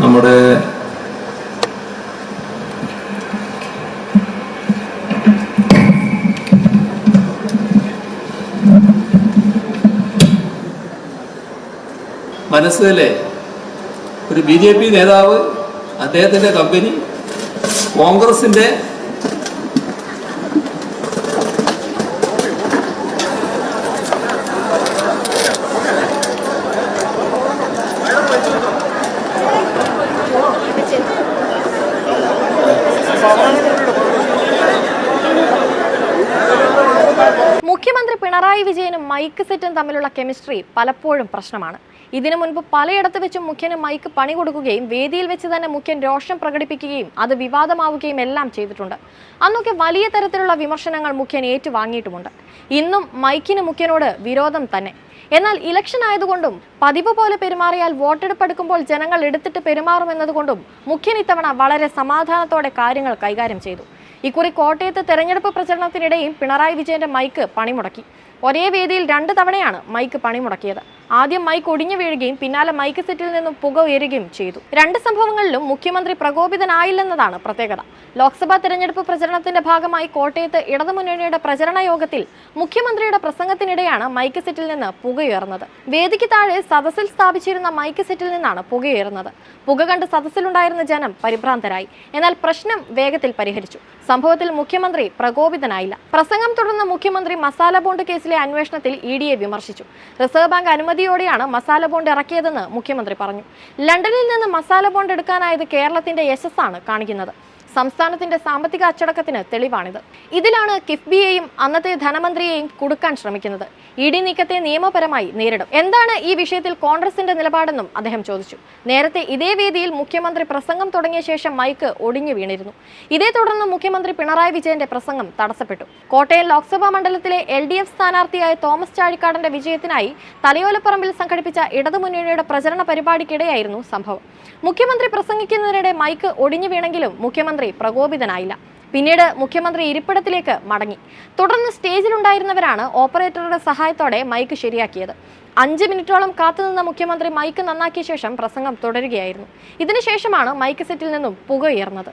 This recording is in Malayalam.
നമ്മുടെ മനസ്സിലെ ഒരു ബി ജെ പി നേതാവ് അദ്ദേഹത്തിന്റെ കമ്പനി കോൺഗ്രസിന്റെ മുഖ്യമന്ത്രി പിണറായി വിജയനും മൈക്ക് സെറ്റും തമ്മിലുള്ള കെമിസ്ട്രി പലപ്പോഴും പ്രശ്നമാണ്. ഇതിനു മുൻപ് പലയിടത്ത് വെച്ചും മുഖ്യന് മൈക്ക് പണി കൊടുക്കുകയും വേദിയിൽ വെച്ച് തന്നെ മുഖ്യൻ രോഷം പ്രകടിപ്പിക്കുകയും അത് വിവാദമാവുകയും എല്ലാം ചെയ്തിട്ടുണ്ട്. അന്നൊക്കെ വലിയ തരത്തിലുള്ള വിമർശനങ്ങൾ മുഖ്യൻ ഏറ്റുവാങ്ങിയിട്ടുമുണ്ട്. ഇന്നും മൈക്കിന് മുഖ്യനോട് വിരോധം തന്നെ. എന്നാൽ ഇലക്ഷൻ ആയതുകൊണ്ടും പതിവ് പോലെ പെരുമാറിയാൽ വോട്ടെടുപ്പ് എടുക്കുമ്പോൾ ജനങ്ങൾ എടുത്തിട്ട് പെരുമാറുമെന്നതുകൊണ്ടും മുഖ്യൻ ഇത്തവണ വളരെ സമാധാനത്തോടെ കാര്യങ്ങൾ കൈകാര്യം ചെയ്തു. ഇക്കുറി കോട്ടയത്ത് തെരഞ്ഞെടുപ്പ് പ്രചരണത്തിനിടയിൽ പിണറായി വിജയന്റെ മൈക്ക് പണിമുടക്കി. ഒരേ വേദിയിൽ രണ്ട് തവണയാണ് മൈക്ക് പണിമുടക്കിയത്. ആദ്യം മൈക്ക് ഒടിഞ്ഞു വീഴുകയും പിന്നാലെ മൈക്ക് സെറ്റിൽ നിന്നും പുക ഉയരുകയും ചെയ്തു. രണ്ട് സംഭവങ്ങളിലും മുഖ്യമന്ത്രി പ്രകോപിതനായില്ലെന്നതാണ് പ്രത്യേകത. ലോക്സഭാ തെരഞ്ഞെടുപ്പ് പ്രചരണത്തിന്റെ ഭാഗമായി കോട്ടയത്ത് ഇടതുമുന്നണിയുടെ പ്രചരണ യോഗത്തിൽ മുഖ്യമന്ത്രിയുടെ പ്രസംഗത്തിനിടെയാണ് മൈക്ക് സെറ്റിൽ നിന്ന് പുകയുയർന്നത് വേദിക്ക് താഴെ സദസ്സിൽ സ്ഥാപിച്ചിരുന്ന മൈക്ക് സെറ്റിൽ നിന്നാണ് പുകയുയർന്നത് പുക കണ്ട് സദസ്സിലുണ്ടായിരുന്ന ജനം പരിഭ്രാന്തരായി. എന്നാൽ പ്രശ്നം വേഗത്തിൽ പരിഹരിച്ചു. സംഭവത്തിൽ മുഖ്യമന്ത്രി പ്രകോപിതനായില്ല. പ്രസംഗം തുടർന്ന് മുഖ്യമന്ത്രി മസാല ബോണ്ട് കേസിലെ അന്വേഷണത്തിൽ ഇ വിമർശിച്ചു. റിസർവ് ബാങ്ക് അനുമതിയോടെയാണ് മസാല ബോണ്ട് ഇറക്കിയതെന്ന് മുഖ്യമന്ത്രി പറഞ്ഞു. ലണ്ടനിൽ നിന്ന് മസാല ബോണ്ട് എടുക്കാനായത് കേരളത്തിന്റെ യശസ്സാണ് കാണിക്കുന്നത്. സംസ്ഥാനത്തിന്റെ സാമ്പത്തിക അച്ചടക്കത്തിന് തെളിവാണിത്. ഇതിലാണ് കിഫ്ബിയെയും അന്നത്തെ ധനമന്ത്രിയെയും കുടുക്കാൻ ശ്രമിക്കുന്നത്. ഇ ഡി നീക്കത്തെ നിയമപരമായി നേരിടും. എന്താണ് ഈ വിഷയത്തിൽ കോൺഗ്രസിന്റെ നിലപാടെന്നും അദ്ദേഹം ചോദിച്ചു. നേരത്തെ ഇതേ വേദിയിൽ മുഖ്യമന്ത്രി പ്രസംഗം തുടങ്ങിയ ശേഷം മൈക്ക് ഒടിഞ്ഞു വീണിരുന്നു. ഇതേ തുടർന്ന് മുഖ്യമന്ത്രി പിണറായി വിജയന്റെ പ്രസംഗം തടസ്സപ്പെട്ടു. കോട്ടയം ലോക്സഭാ മണ്ഡലത്തിലെ എൽ ഡി എഫ് സ്ഥാനാർത്ഥിയായ തോമസ് ചാഴിക്കാടന്റെ വിജയത്തിനായി തലയോലപ്പറമ്പിൽ സംഘടിപ്പിച്ച ഇടതുമുന്നണിയുടെ പ്രചരണ പരിപാടിക്കിടെയായിരുന്നു സംഭവം. മുഖ്യമന്ത്രി പ്രസംഗിക്കുന്നതിനിടെ മൈക്ക് ഒടിഞ്ഞു വീണെങ്കിലും മുഖ്യമന്ത്രി പ്രകോപിതനായില്ല. പിന്നീട് മുഖ്യമന്ത്രി ഇരിപ്പിടത്തിലേക്ക് മടങ്ങി. തുടർന്ന് സ്റ്റേജിലുണ്ടായിരുന്നവരാണ് ഓപ്പറേറ്ററുടെ സഹായത്തോടെ മൈക്ക് ശരിയാക്കിയത്. അഞ്ച് മിനിറ്റോളം കാത്തുനിന്ന മുഖ്യമന്ത്രി മൈക്ക് നന്നാക്കിയ ശേഷം പ്രസംഗം തുടരുകയായിരുന്നു. ഇതിനുശേഷമാണ് മൈക്ക് സെറ്റിൽ നിന്നും പുക ഉയർന്നത്.